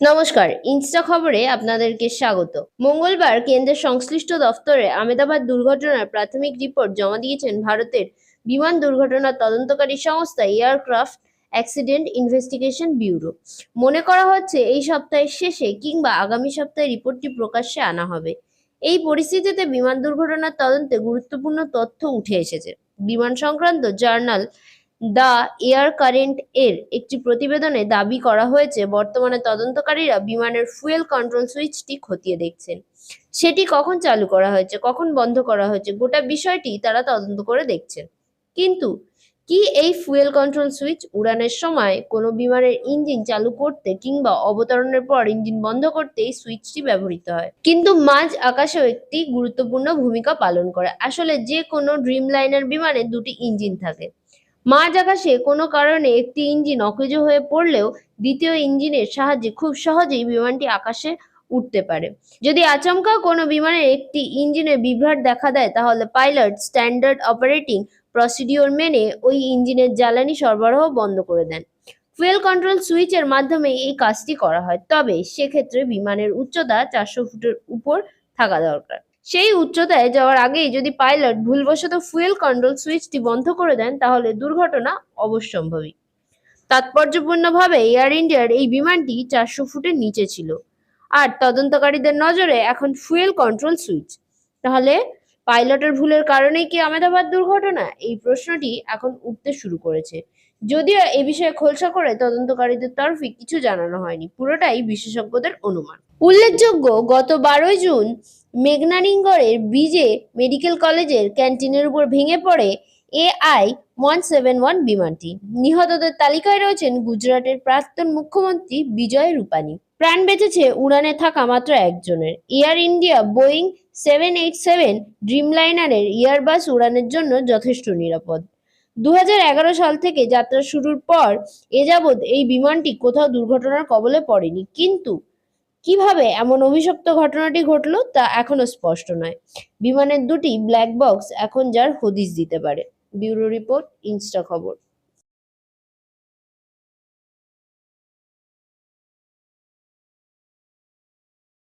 নমস্কার, ইনস্টা খবরে আপনাদেরকে স্বাগত। মঙ্গলবার কেন্দ্রের সংশ্লিষ্ট দফতরে আমেদাবাদ দুর্ঘটনার প্রাথমিক রিপোর্ট জমা দিয়েছেন ভারতের বিমান দুর্ঘটনার তদন্তকারী সংস্থা এয়ারক্রাফট অ্যাক্সিডেন্ট ইনভেস্টিগেশন ব্যুরো। মনে করা হচ্ছে এই সপ্তাহের শেষে কিংবা আগামী সপ্তাহে রিপোর্টটি প্রকাশ্যে আনা হবে। এই পরিস্থিতিতে বিমান দুর্ঘটনার তদন্তে গুরুত্বপূর্ণ তথ্য উঠে এসেছে। বিমান সংক্রান্ত জার্নাল দ্য এয়ার কারেন্ট এর একটি প্রতিবেদনে দাবি করা হয়েছে, বর্তমানে তদন্তকারীরা বিমানের ফুয়েল কন্ট্রোল সুইচটি খতিয়ে দেখছেন। সেটি কখন চালু করা হয়েছে, কখন বন্ধ করা হয়েছে, গোটা বিষয়টি তারা তদন্ত করে দেখছেন। কিন্তু কি এই ফুয়েল কন্ট্রোল সুইচ উড়ানের সময় কোনো বিমানের ইঞ্জিন চালু করতে কিংবা অবতরণের পর ইঞ্জিন বন্ধ করতে এই সুইচটি ব্যবহৃত হয়? কিন্তু মাঝ আকাশেও একটি গুরুত্বপূর্ণ ভূমিকা পালন করে। আসলে যে কোনো ড্রিম লাইনার বিমানে দুটি ইঞ্জিন থাকে। মাঝ আকাশে কোনো কারণে একটি ইঞ্জিন অকেজ হয়ে পড়লেও দ্বিতীয় ইঞ্জিনের সাহায্যে খুব সহজেই বিমানটি আকাশে উঠতে পারে। যদি আচমকা কোনো বিমানের একটি ইঞ্জিনে বিভ্রাট দেখা দেয়, তাহলে পাইলট স্ট্যান্ডার্ড অপারেটিং প্রসিডিওর মেনে ওই ইঞ্জিনের জ্বালানি সরবরাহ বন্ধ করে দেন। ফুয়েল কন্ট্রোল সুইচের মাধ্যমে এই কাজটি করা হয়, তবে সেক্ষেত্রে বিমানের উচ্চতা চারশো ফুটের উপর থাকা দরকার। সেই উচ্চতায় যাওয়ার আগেই যদি পাইলট ভুলবশত ফুয়েল কন্ট্রোল সুইচটি বন্ধ করে দেন, তাহলে দুর্ঘটনা অবশ্যম্ভাবী তাৎপর্যপূর্ণভাবে এয়ার ইন্ডিয়ার এই বিমানটি চারশো ফুটের নিচে ছিল। আর তদন্তকারীদের নজরে এখন ফুয়েল কন্ট্রোল সুইচ। তাহলে পাইলটের ভুলের কারণেই কি আমেদাবাদ দুর্ঘটনা? এই প্রশ্নটি এখন উঠতে শুরু করেছে। যদিও এ বিষয়ে খোলসা করে তদন্তকারীদের তরফে কিছু জানানো হয়নি, পুরোটাই বিশেষজ্ঞদের অনুমান। উল্লেখযোগ্য, গত বারোই জুন মেঘনানিঙ্গরের বিজে মেডিকেল কলেজের ক্যান্টিনের উপর ভেঙে পড়ে এআই ওয়ান সেভেন ওয়ান বিমানটি। নিহতদের তালিকায় রয়েছেন গুজরাটের প্রাক্তন মুখ্যমন্ত্রী বিজয় রূপানী। প্রাণ বেঁচেছে উড়ানে থাকা মাত্র একজনের। Air India, Boeing seven eight seven ড্রিমলাইনারের Airbus উড়ানের জন্য যথেষ্ট নিরাপদ। দু হাজার এগারো সাল থেকে যাত্রা শুরুর পর এ যাবৎ এই বিমানটি কোথাও দুর্ঘটনার কবলে পড়েনি। কিন্তু কীভাবে এমন অভিশপ্ত ঘটনাটি ঘটলো তা এখনও স্পষ্ট নয়। বিমানের দুটি ব্ল্যাক বক্স এখন যার হদিশ দিতে পারে। ব্যুরো রিপোর্ট, ইনস্টা খবর।